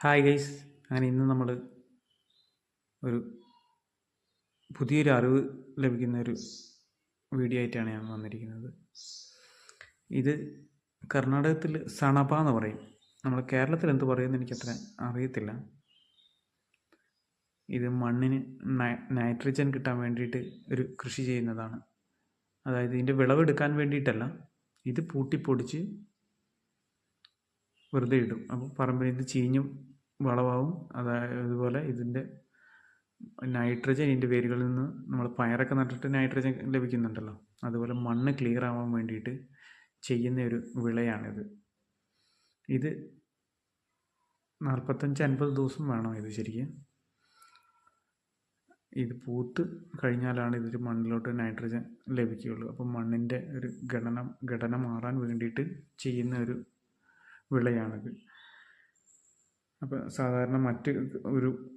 Hi guys അങ്ങനെ ഇന്ന് നമ്മൾ ഒരു പുതിയൊരു അറിവ് ലഭിക്കുന്ന ഒരു വീഡിയോ ആയിട്ടാണ് ഞാൻ വന്നിരിക്കുന്നത്. ഇത് കർണാടകത്തിൽ സണപ എന്ന് പറയും. നമ്മൾ കേരളത്തിൽ എന്ത് പറയുമെന്ന് എനിക്കത്ര അറിയത്തില്ല. ഇത് മണ്ണിന് നൈട്രജൻ കിട്ടാൻ വേണ്ടിയിട്ട് ഒരു കൃഷി ചെയ്യുന്നതാണ്. അതായത് ഇതിന്റെ വിളവെടുക്കാൻ വേണ്ടിയിട്ടല്ല. ഇത് പൂട്ടിപ്പൊടിച്ച് വെറുതെ ഇടും. അപ്പോൾ പറമ്പിൽ ഇത് ചീഞ്ഞും വളമാവും അതായത് അതുപോലെ ഇതിന്റെ നൈട്രജൻ ഇതിന്റെ വേരുകളിൽ നിന്ന് നമ്മൾ പയറൊക്കെ നട്ടിട്ട് നൈട്രജൻ ലഭിക്കുന്നുണ്ടല്ലോ. അതുപോലെ മണ്ണ് ക്ലിയർ ആവാൻ വേണ്ടിയിട്ട് ചെയ്യുന്ന ഒരു വിളയാണിത്. ഇത് നാൽപ്പത്തഞ്ച് അൻപത് ദിവസം വേണം ഇത് ശരിക്കും? ഇത് പൂത്ത് കഴിഞ്ഞാലാണ് ഇതിൽ മണ്ണിലോട്ട് നൈട്രജൻ ലഭിക്കുകയുള്ളൂ. അപ്പം മണ്ണിന്റെ ഒരു ഘടന ഘടന മാറാൻ വേണ്ടിയിട്ട് ചെയ്യുന്ന ഒരു വിളയാണിത്. അപ്പോൾ സാധാരണ മറ്റ് ഒരു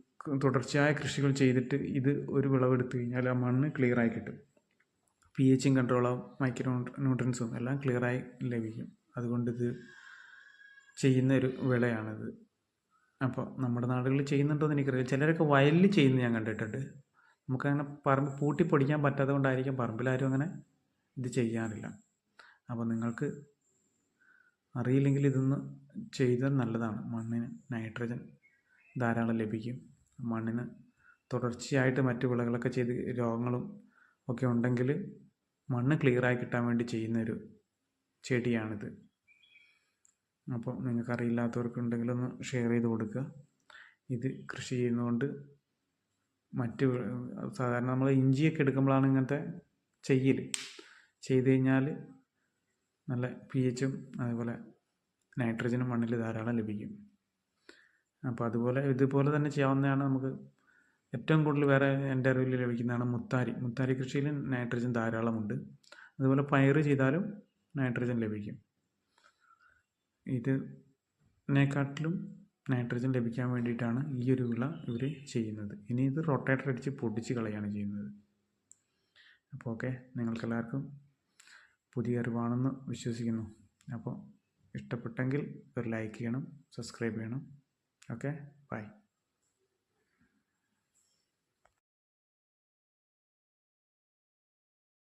തുടർച്ചയായ കൃഷികൾ ചെയ്തിട്ട് ഇത് ഒരു വിളവെടുത്ത് കഴിഞ്ഞാൽ ആ മണ്ണ് ക്ലിയറായി കിട്ടും. പി എച്ചും കൺട്രോളാവും മൈക്രോ ന്യൂട്രൻസും എല്ലാം ക്ലിയറായി ലഭിക്കും. അതുകൊണ്ട് ഇത് ചെയ്യുന്ന ഒരു വിളയാണിത്. അപ്പോൾ നമ്മുടെ നാടുകളിൽ ചെയ്യുന്നുണ്ടോ എന്ന് എനിക്കറിയില്ല. ചിലരൊക്കെ വയലിൽ ചെയ്യുന്നത് ഞാൻ കണ്ടിട്ടുണ്ട്. നമുക്കങ്ങനെ പറമ്പ് പൂട്ടി പൊടിക്കാൻ പറ്റാത്തത് കൊണ്ടായിരിക്കും പറമ്പിലാരും അങ്ങനെ ഇത് ചെയ്യാറില്ല. അപ്പോൾ നിങ്ങൾക്ക് അറിയില്ലെങ്കിൽ ഇതൊന്ന് ചെയ്താൽ നല്ലതാണ്. മണ്ണിന് നൈട്രജൻ ധാരാളം ലഭിക്കും. മണ്ണിന് തുടർച്ചയായിട്ട് മറ്റു വിളകളൊക്കെ ചെയ്ത് രോഗങ്ങളും ഒക്കെ ഉണ്ടെങ്കിൽ മണ്ണ് ക്ലിയറായി കിട്ടാൻ വേണ്ടി ചെയ്യുന്നൊരു ചെടിയാണിത്. അപ്പോൾ നിങ്ങൾക്ക് അറിയില്ലാത്തവർക്കുണ്ടെങ്കിൽ ഒന്ന് ഷെയർ ചെയ്ത് കൊടുക്കുക. ഇത് കൃഷി ചെയ്യുന്നതുകൊണ്ട് മറ്റ് സാധാരണ നമ്മൾ ഇഞ്ചിയൊക്കെ എടുക്കുമ്പോഴാണ് ഇങ്ങനത്തെ ചെയ്യൽ ചെയ്ത് കഴിഞ്ഞാൽ നല്ല പി എച്ചും അതുപോലെ നൈട്രജനും മണ്ണിൽ ധാരാളം ലഭിക്കും. അപ്പോൾ അതുപോലെ ഇതുപോലെ തന്നെ ചെയ്യാവുന്നതാണ് നമുക്ക് ഏറ്റവും കൂടുതൽ വേറെ എന്റെ അറിവിൽ ലഭിക്കുന്നതാണ് മുത്താരി. മുത്താരി കൃഷിയിൽ നൈട്രജൻ ധാരാളമുണ്ട്. അതുപോലെ പയറ് ചെയ്താലും നൈട്രജൻ ലഭിക്കും. ഇതിനെക്കാട്ടിലും നൈട്രജൻ ലഭിക്കാൻ വേണ്ടിയിട്ടാണ് ഈ ഒരു വിള ഇവർ ചെയ്യുന്നത്. ഇനി ഇത് റൊട്ടേറ്റർ അടിച്ച് പൊടിച്ച് കളയാണ് ചെയ്യുന്നത്. അപ്പോൾ ഓക്കെ നിങ്ങൾക്കെല്ലാവർക്കും പുതിയ അറിവാണെന്ന് വിശ്വസിക്കുന്നു. അപ്പോൾ ഇഷ്ടപ്പെട്ടെങ്കിൽ ഒരു ലൈക്ക് ചെയ്യണം സബ്സ്ക്രൈബ് ചെയ്യണം. Okay bye